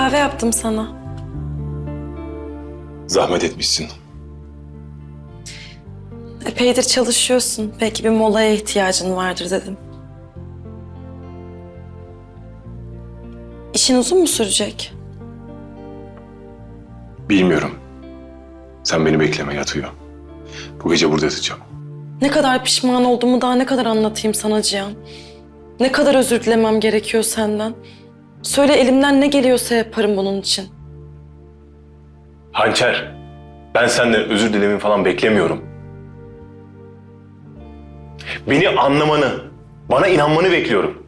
kahve yaptım sana. Zahmet etmişsin. Epeydir çalışıyorsun. Belki bir molaya ihtiyacın vardır dedim. İşin uzun mu sürecek? Bilmiyorum. Sen beni bekleme yatıyor. Bu gece burada yatacağım. Ne kadar pişman olduğumu daha ne kadar anlatayım sana Cihan. Ne kadar özür dilemem gerekiyor senden. Söyle elimden ne geliyorsa yaparım bunun için. Hançer, ben senden özür dilemin falan beklemiyorum. Beni anlamanı, bana inanmanı bekliyorum.